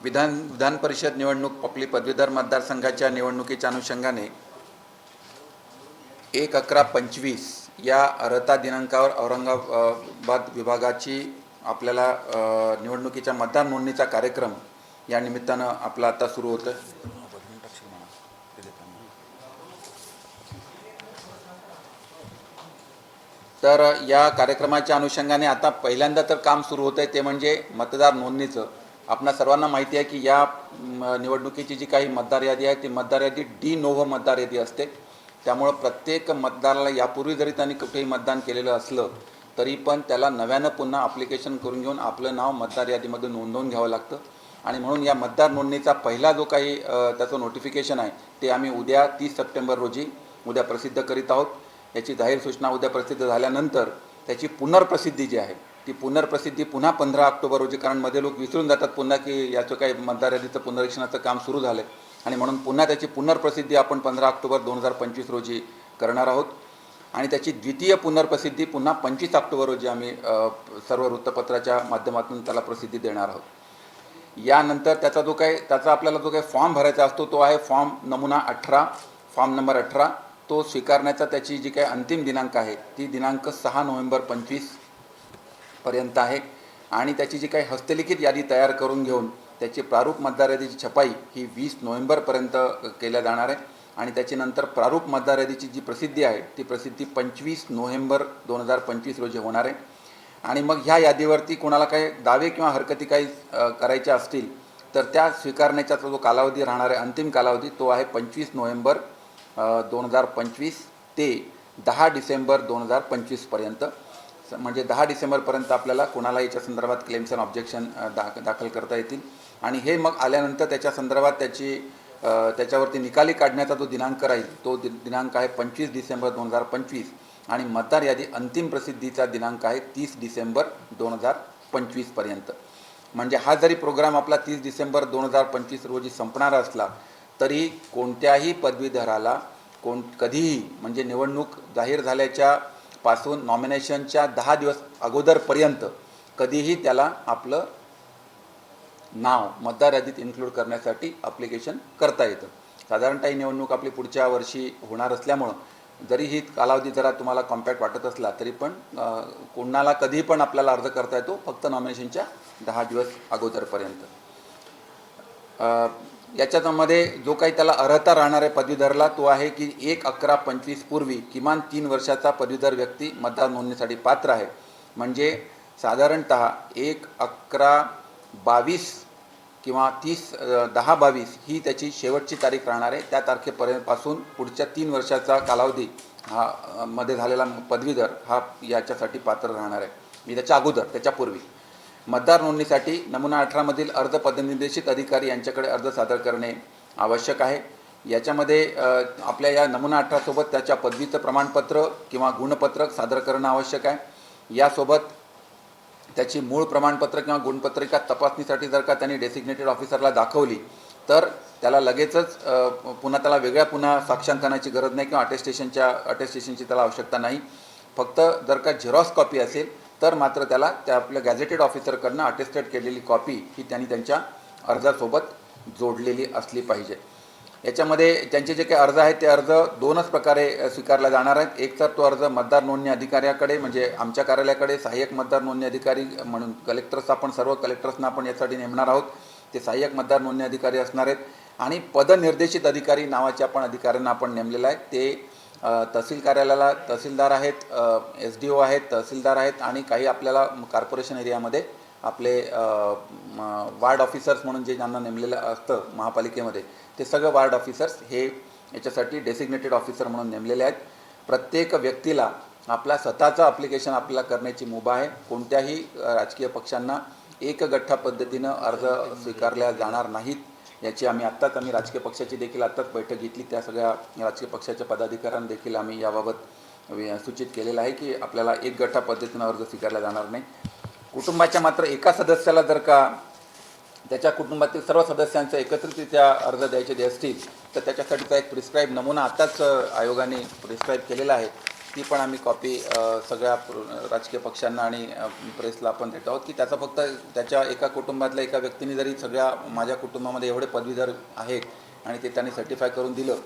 विधान विधान परिषद निवडणूक आपली पदवीधर मतदारसंघाच्या निवडणुकीच्या अनुषंगाने एक अकरा पंचवीस या अर्हता दिनांकावर औरंगाबाद विभागाची आपल्याला निवडणुकीच्या मतदार नोंदणीचा कार्यक्रम या निमित्तानं आपला आता सुरू होतं तर या कार्यक्रमाच्या अनुषंगाने आता पहिल्यांदा तर काम सुरू होतं आहे ते म्हणजे मतदार नोंदणीचं. आपणा सर्वांना माहिती आहे की या म, निवडणुकीची जी काही मतदार यादी आहे ती मतदार यादी डी नोव्ह मतदार यादी असते. त्यामुळं प्रत्येक मतदाराला यापूर्वी जरी त्यांनी कुठेही मतदान केलेलं असलं तरी पण त्याला नव्यानं पुन्हा ॲप्लिकेशन करून घेऊन आपलं नाव मतदार यादीमध्ये नोंदवून घ्यावं लागतं. आणि म्हणून या मतदार नोंदणीचा पहिला जो काही त्याचं नोटिफिकेशन आहे ते आम्ही उद्या तीस सप्टेंबर रोजी उद्या प्रसिद्ध करीत आहोत. याची जाहीर सूचना उद्या प्रसिद्ध झाल्यानंतर त्याची पुनर्प्रसिद्धी जी आहे ती पुनर्प्रसिद्धी पुन्हा पंधरा ऑक्टोबर रोजी कारण मध्ये लोक विसरून जातात पुन्हा की याचं काही मतदार यादीचं पुनरीक्षणाचं काम सुरू झालं आहे आणि म्हणून पुन्हा त्याची पुनर्प्रसिद्धी आपण पंधरा ऑक्टोबर दोन हजार पंचवीस रोजी करणार आहोत. आणि त्याची द्वितीय पुनर्प्रसिद्धी पुन्हा पंचवीस ऑक्टोबर रोजी आम्ही सर्व वृत्तपत्राच्या माध्यमातून त्याला प्रसिद्धी देणार आहोत. यानंतर त्याचा जो काही त्याचा आपल्याला जो काही फॉर्म भरायचा असतो तो आहे फॉर्म नमुना अठरा फॉर्म नंबर अठरा. तो स्वीकारण्याचा त्याची जी काही अंतिम दिनांक आहे ती दिनांक सहा नोव्हेंबर पंचवीस पर्यंत आहे. आणि त्याची जी काही हस्तलिखित यादी तयार करून घेऊन त्याची प्रारूप मतदार यादीची छपाई ही वीस नोव्हेंबरपर्यंत केल्या जाणार आहे. आणि त्याच्यानंतर प्रारूप मतदार यादीची जी प्रसिद्धी आहे ती प्रसिद्धी पंचवीस नोव्हेंबर दोन हजार पंचवीस रोजी होणार आहे. आणि मग ह्या यादीवरती कोणाला काही दावे किंवा हरकती काही करायच्या असतील तर त्या स्वीकारण्याचा जो कालावधी राहणार आहे अंतिम कालावधी तो आहे पंचवीस नोव्हेंबर दोन हजार पंचवीस ते दहा डिसेंबर दोन हजार पंचवीसपर्यंत. म्हणजे दहा डिसेंबरपर्यंत आपल्याला कोणाला याच्या संदर्भात क्लेम्स अँड ऑब्जेक्शन दाख दाखल करता येतील. आणि हे मग आल्यानंतर त्याच्या संदर्भात त्याची त्याच्यावरती निकाली काढण्याचा जो दिनांक राहील तो दि दिनांक आहे पंचवीस डिसेंबर दोन हजार पंचवीस. आणि मतदार यादी अंतिम प्रसिद्धीचा दिनांक आहे तीस डिसेंबर दोन हजार पंचवीसपर्यंत म्हणजे हा जरी प्रोग्राम आपला तीस डिसेंबर दोन हजार पंचवीस रोजी संपणारा असला तरी कोणत्याही पदवीधराला कोण कधीही म्हणजे निवडणूक जाहीर झाल्याच्या पासून नॉमिनेशनच्या दहा दिवस अगोदरपर्यंत कधीही त्याला आपलं नाव मतदार यादीत इन्क्लूड करण्यासाठी अप्लिकेशन करता येतं. साधारणतः ही निवडणूक आपली पुढच्या वर्षी होणार असल्यामुळं जरी ही कालावधी जरा तुम्हाला कॉम्पॅक्ट वाटत असला तरी पण कोणाला कधीही पण आपल्याला अर्ज करता येतो फक्त नॉमिनेशनच्या दहा दिवस अगोदरपर्यंत. याच्यामध्ये जो काही त्याला अर्हता राहणार आहे पदवीधरला तो आहे की एक अकरा पंचवीस पूर्वी किमान तीन वर्षाचा पदवीधर व्यक्ती मतदार नोंदणीसाठी पात्र आहे. म्हणजे साधारणत एक अकरा बावीस किंवा तीस दहा बावीस ही त्याची शेवटची तारीख राहणार आहे. त्या तारखेपर्यंतपासून पुढच्या तीन वर्षाचा कालावधी हा मध्ये झालेला पदवीधर हा याच्यासाठी पात्र राहणार आहे. मी त्याच्या अगोदर त्याच्यापूर्वी मतदार नोंदणीसाठी नमुना अठरामधील अर्ज पदनिर्देशित अधिकारी यांच्याकडे अर्ज सादर करणे आवश्यक आहे. याच्यामध्ये आपल्या या नमुना अठरासोबत त्याच्या पदवीचं प्रमाणपत्र किंवा गुणपत्रक सादर करणं आवश्यक आहे. यासोबत त्याची मूळ प्रमाणपत्र किंवा गुणपत्रिका तपासणीसाठी जर का त्यांनी डेसिग्नेटेड ऑफिसरला दाखवली तर त्याला लगेचच पुन्हा त्याला वेगळ्या पुन्हा साक्षांकनाची गरज नाही किंवा अटेस्टेशनच्या अटेस्टेशनची त्याला आवश्यकता नाही. फक्त जर का झेरॉक्स कॉपी असेल तर मात्र त्याला त्या आपल्या गॅझेटेड ऑफिसरकडनं अटेस्टेड केलेली कॉपी ही त्यांनी त्यांच्या अर्जासोबत जोडलेली असली पाहिजे. याच्यामध्ये त्यांचे जे काही अर्ज आहेत ते अर्ज दोनच प्रकारे स्वीकारला जाणार आहेत. एक तर तो अर्ज मतदार नोंदणी अधिकाऱ्याकडे म्हणजे आमच्या कार्यालयाकडे सहाय्यक मतदार नोंदणी अधिकारी म्हणून कलेक्टर्स आपण सर्व कलेक्टर्सना आपण यासाठी नेमणार आहोत. ते सहाय्यक मतदार नोंदणी अधिकारी असणार आहेत. आणि पदनिर्देशित अधिकारी नावाचे आपण अधिकाऱ्यांना आपण नेमलेलं आहे. ते तहसील कार्यालयाला तहसीलदार आहेत एस डी ओ आहेत तहसीलदार आहेत आणि काही आपल्याला कॉर्पोरेशन एरियामध्ये आपले वार्ड ऑफिसर्स म्हणून जे ज्यांना नेमलेलं असतं महापालिकेमध्ये ते सगळं वार्ड ऑफिसर्स हे याच्यासाठी डेसिग्नेटेड ऑफिसर म्हणून नेमलेले आहेत. प्रत्येक व्यक्तीला आपला स्वतःचं अप्लिकेशन आपल्याला करण्याची मुभा आहे. कोणत्याही राजकीय पक्षांना एक गठ्ठा पद्धतीनं अर्ज स्वीकारल्या जाणार नाहीत. याची आम्ही आत्ताच आम्ही राजकीय पक्षाची देखील आत्ताच बैठक घेतली. त्या सगळ्या राजकीय पक्षाच्या पदाधिकाऱ्यांना देखील आम्ही याबाबत सूचित केलेलं आहे की आपल्याला एक गटा पद्धतीनं अर्ज स्वीकारला जाणार नाही. कुटुंबाच्या मात्र एका सदस्याला जर का त्याच्या कुटुंबातील सर्व सदस्यांचं एकत्रितरित्या अर्ज द्यायचे जे असतील तर त्याच्यासाठीचा एक प्रिस्क्राईब नमुना आत्ताच आयोगाने प्रिस्क्राईब केलेला आहे. ती पण आम्ही कॉपी सगळ्या राजकीय पक्षांना आणि प्रेसला आपण देत आहोत. की त्याचा फक्त त्याच्या एका कुटुंबातल्या एका व्यक्तीने जरी सगळ्या माझ्या कुटुंबामध्ये एवढे पदवीधर आहेत आणि ते त्यांनी सर्टिफाय करून दिलं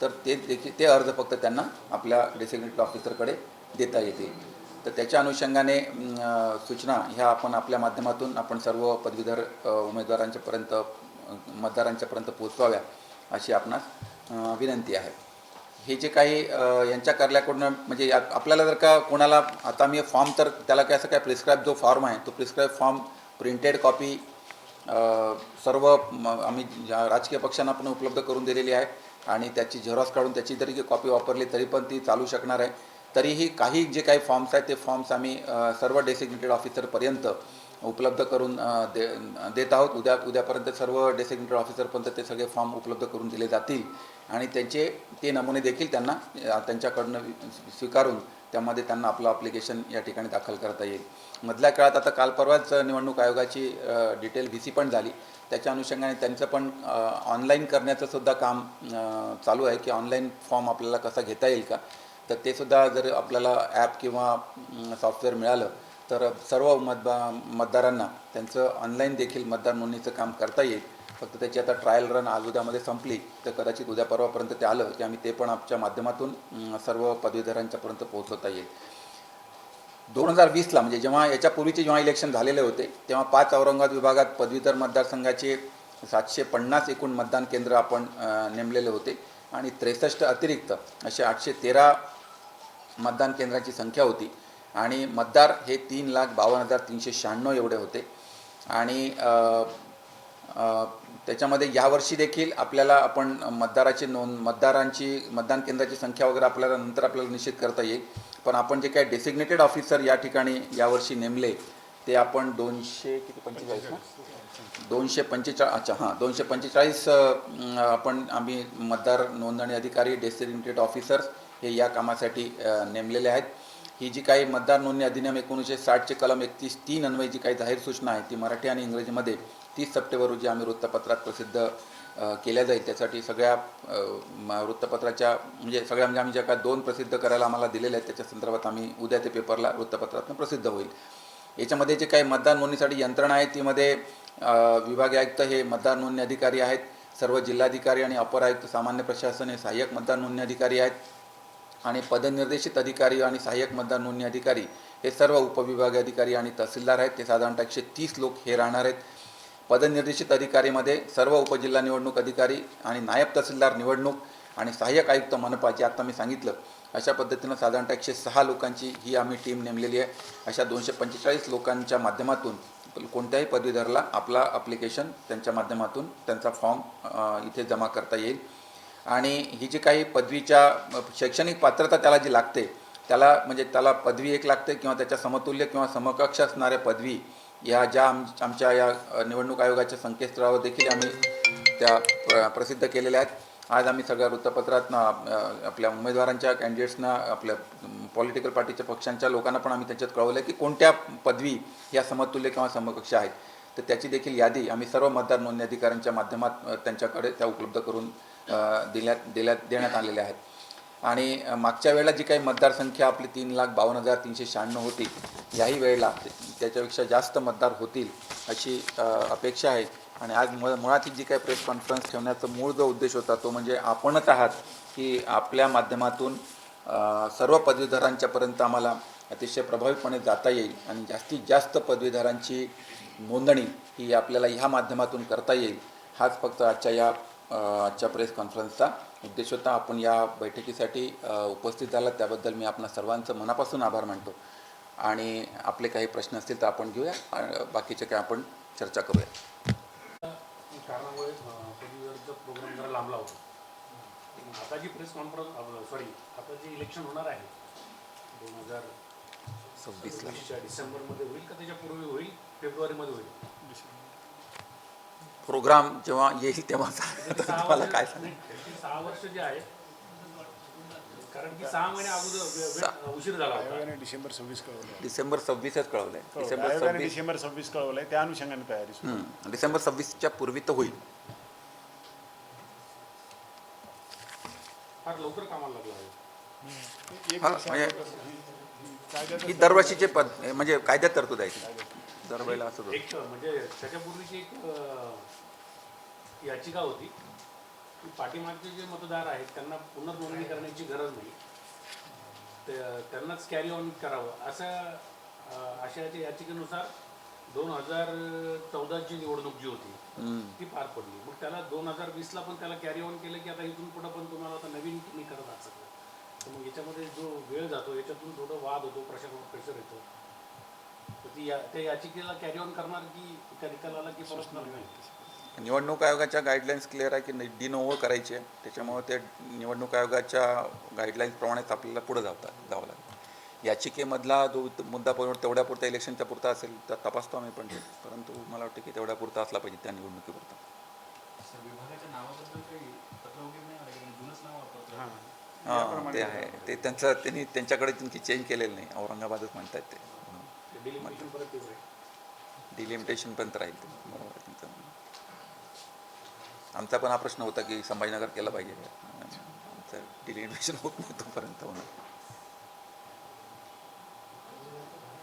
तर ते देखील ते अर्ज फक्त त्यांना आपल्या डेसिग्नेटेड ऑफिसरकडे देता येते तर त्याच्या अनुषंगाने सूचना ह्या आपण आपल्या माध्यमातून आपण सर्व पदवीधर उमेदवारांच्यापर्यंत मतदारांच्यापर्यंत पोचवाव्या अशी आपणास विनंती आहे. हे जे काही यांच्या कार्याकडून म्हणजे या- आपल्याला जर का कोणाला आता मी फॉर्म तर त्याला काय असं काय प्रिस्क्राईब जो फॉर्म आहे तो प्रिस्क्राईब फॉर्म प्रिंटेड कॉपी सर्व आम्ही राजकीय पक्षांना पण उपलब्ध करून दिलेली आहे. आणि त्याची झेरॉक्स काढून त्याची जरी कॉपी वापरली तरी पण ती चालू शकणार आहे. तरीही काही जे काही फॉर्म्स आहेत ते फॉर्म्स आम्ही सर्व डेसिग्नेटेड ऑफिसरपर्यंत उपलब्ध करून दे देत आहोत. उद्या उद्यापर्यंत सर्व डेसिग्नेटेड ऑफिसरपर्यंत ते सगळे फॉर्म उपलब्ध करून दिले जातील. आणि त्यांचे ते नमुने देखील त्यांना त्यांच्याकडनं स्वीकारून त्यामध्ये त्यांना आपलं अप्लिकेशन या ठिकाणी दाखल करता येईल. मधल्या काळात आता काल परवाच निवडणूक आयोगाची डिटेल व्ही सी पण झाली. त्याच्या अनुषंगाने त्यांचं पण ऑनलाईन करण्याचं सुद्धा काम चालू आहे की ऑनलाईन फॉर्म आपल्याला कसा घेता येईल का? तर ते सुद्धा जर आपल्याला ॲप किंवा सॉफ्टवेअर मिळालं तर सर्व मतदा मतदारांना त्यांचं ऑनलाईन देखील मतदार नोंदणीचं काम करता येईल. फक्त त्याची आता ट्रायल रन आज उद्यामध्ये संपली तर कदाचित उद्या परवापर्यंत ते आलं की आम्ही ते पण आमच्या माध्यमातून सर्व पदवीधरांच्यापर्यंत पोहोचवता येईल. दोन हजार वीसला म्हणजे जेव्हा याच्यापूर्वीचे जेव्हा इलेक्शन झालेले होते तेव्हा पाच औरंगाबाद विभागात पदवीधर मतदारसंघाचे सातशे पन्नास एकूण मतदान केंद्र आपण नेमलेले होते. आणि त्रेसष्ट अतिरिक्त असे आठशे तेरा मतदान केंद्रांची संख्या होती. आणि मतदार हे तीन लाख बावन्न हजार तीनशे शहाण्णव एवढे होते. आणि त्याच्यामध्ये यावर्षी देखील आपल्याला आपण मतदाराची नोंद मतदारांची मतदान केंद्राची संख्या वगैरे आपल्याला नंतर आपल्याला निश्चित करता येईल. पण आपण जे काही डेसिग्नेटेड ऑफिसर या ठिकाणी यावर्षी नेमले ते आपण दोनशे किती पंचेचाळीस ना? दोनशे पंचेचाळीस अच्छा हां दोनशे पंचेचाळीस आपण आम्ही मतदार नोंदणी अधिकारी डेसिग्नेटेड ऑफिसर्स हे या कामासाठी नेमलेले आहेत. ही जी काही मतदार नोंदणी अधिनियम एकोणीसशे साठचे कलम एकतीस तीन अन्वये जी काही जाहीर सूचना आहे ती मराठी आणि इंग्रजीमध्ये तीस सप्टेंबर रोजी आम्ही वृत्तपत्रात प्रसिद्ध केल्या जाईल. त्यासाठी सगळ्या म- वृत्तपत्राच्या म्हणजे सगळ्या म्हणजे आम्ही ज्या काय दोन प्रसिद्ध करायला आम्हाला दिलेल्या आहेत त्याच्या संदर्भात आम्ही उद्या ते पेपरला वृत्तपत्रातून प्रसिद्ध होईल. याच्यामध्ये जे काही मतदार नोंदणीसाठी यंत्रणा आहे तीमध्ये विभागीय आयुक्त हे मतदार नोंदणी अधिकारी आहेत सर्व जिल्हाधिकारी आणि अपर आयुक्त सामान्य प्रशासन हे सहाय्यक मतदार नोंदणी अधिकारी आहेत. आणि पदनिर्देशित अधिकारी आणि सहाय्यक मतदार नोंदणी अधिकारी हे सर्व उपविभागीय अधिकारी आणि तहसीलदार आहेत. ते साधारणतः एकशे तीस लोक हे राहणार आहेत. पदनिर्देशित अधिकारीमध्ये सर्व उपजिल्हा निवडणूक अधिकारी आणि नायब तहसीलदार निवडणूक आणि सहाय्यक आयुक्त मनपा जे आत्ता मी सांगितलं अशा पद्धतीनं साधारणतः एकशे सहा लोकांची ही आम्ही टीम नेमलेली आहे. अशा दोनशे पंचेचाळीस लोकांच्या माध्यमातून कोणत्याही पदवीधरला आपला ॲप्लिकेशन त्यांच्या माध्यमातून त्यांचा फॉर्म इथे जमा करता येईल. आणि ही जी काही पदवीच्या शैक्षणिक पात्रता त्याला जी लागते त्याला म्हणजे त्याला पदवी एक लागते किंवा त्याच्या समतुल्य किंवा समकक्ष असणाऱ्या पदवी या ज्या आम आमच्या या निवडणूक आयोगाच्या संकेतस्थळावर देखील आम्ही त्या प्र प्रसिद्ध केलेल्या आहेत. आज आम्ही सगळ्या वृत्तपत्रातनं आपल्या उमेदवारांच्या कॅन्डिडेट्सना आपल्या पॉलिटिकल पार्टीच्या पक्षांच्या लोकांना पण आम्ही त्याच्यात कळवलं आहे की कोणत्या पदवी या समतुल्य किंवा समकक्ष आहेत. तर त्याची देखील यादी आम्ही सर्व मतदार नोंदणी अधिकाऱ्यांच्या माध्यमात त्यांच्याकडे त्या उपलब्ध करून दिल्यात दिल्यात देण्यात आलेल्या आहेत. आणि मागच्या वेळेला जी काही मतदारसंख्या आपली तीन लाख बावन्न हजार तीनशे शहाण्णव होती याही वेळेला त्याच्यापेक्षा जास्त मतदार होतील अशी अपेक्षा आहे. आणि आज मु मुळात जी काही प्रेस कॉन्फरन्स ठेवण्याचा मूळ जो उद्देश होता तो म्हणजे आपणच आहात की आपल्या माध्यमातून सर्व पदवीधरांच्यापर्यंत आम्हाला अतिशय प्रभावीपणे जाता येईल आणि जास्तीत जास्त पदवीधरांची नोंदणी ही आपल्याला ह्या माध्यमातून करता येईल. हाच फक्त आजच्या या आजच्या प्रेस कॉन्फरन्सचा उद्देश होता आपण या बैठकीसाठी उपस्थित झालात. त्याबद्दल मी आपणा सर्वांचं मनापासून आभार मानतो. आणि आपले काही प्रश्न असतील तर आपण घेऊया. बाकीचे काय आपण चर्चा करूया. आता जी प्रेस कॉन्फरन्स सॉरी आता जे इलेक्शन होणार आहे दोन हजार सव्वीसच्या डिसेंबरमध्ये होईल का? त्याच्या पूर्वी होईल? फेब्रुवारीमध्ये होईल? प्रोग्राम जेव्हा येईल तेव्हा तुम्हाला काय सहा वर्ष जे आहे कारण की सहा महिने अगोदर उशीर झाला डिसेंबर सव्वीस कळवलं डिसेंबर सव्वीसच कळवलंय. डिसेंबर सव्वीस डिसेंबर सव्वीस कळवलंय. त्या अनुषंगाने तयारी डिसेंबर सव्वीसच्या पूर्वी तर होईल. फार लवकर कामाला लागला आहे. एक हा, वर्ष म्हणजे- ही दरवर्षीचे पद म्हणजे कायद्यात तरतूद आहे ती. दरवेळेला असं होतं. एक म्हणजे त्याच्यापूर्वीची एक अं, याचिका होती की पाठीमागचे जे मतदार आहेत त्यांना पुनर्नोंदणी करण्याची गरज नाही ते- त्यांनाच कॅरी ऑन करावं असं अं, आशयाच्या याचिकेनुसार दोन हजार चौदाची निवडणूक जी होती हम्म. ती पार पडली मग त्याला दोन हजार वीसला पण त्याला कॅरी ऑन केलं की आता इथून पुढं पण तुम्हाला आता नवीन तुम्ही करत आहात सगळं तर मग याच्यामध्ये जो वेळ जातो याच्यातून थोडं वाद होतो प्रशासनावर प्रेशर येतो ती या त्या याचिकेला कॅरी ऑन करणार की त्या निकालाला की परत नाही? निवडणूक आयोगाच्या गाईडलाईन्स क्लिअर आहे की डी नोव्हो करायचे आहे. त्याच्यामुळे ते निवडणूक आयोगाच्या गाईडलाईन्सप्रमाणेच आपल्याला पुढे जावतात जावं लागतं याचिकेमधला जो मुद्दा पूर्ण तेवढ्यापुरता इलेक्शनच्या पुरता असेल तर तपासतो आम्ही पण. ते परंतु मला वाटतं की तेवढ्यापुरता असला पाहिजे त्या निवडणुकीपुरता. नाव हां. याप्रमाणे ते आहे. ते त्यांचं त्यांनी त्यांच्याकडे त्यांची चेंज केलेलं नाही. औरंगाबादच म्हणतात ते. डिलिमिटेशन पण राहील. ते. बरोबर आमचा पण हा प्रश्न होता की संभाजीनगर केला पाहिजे. आमचं डिलिमिटेशन होत नाही तोपर्यंत होणार.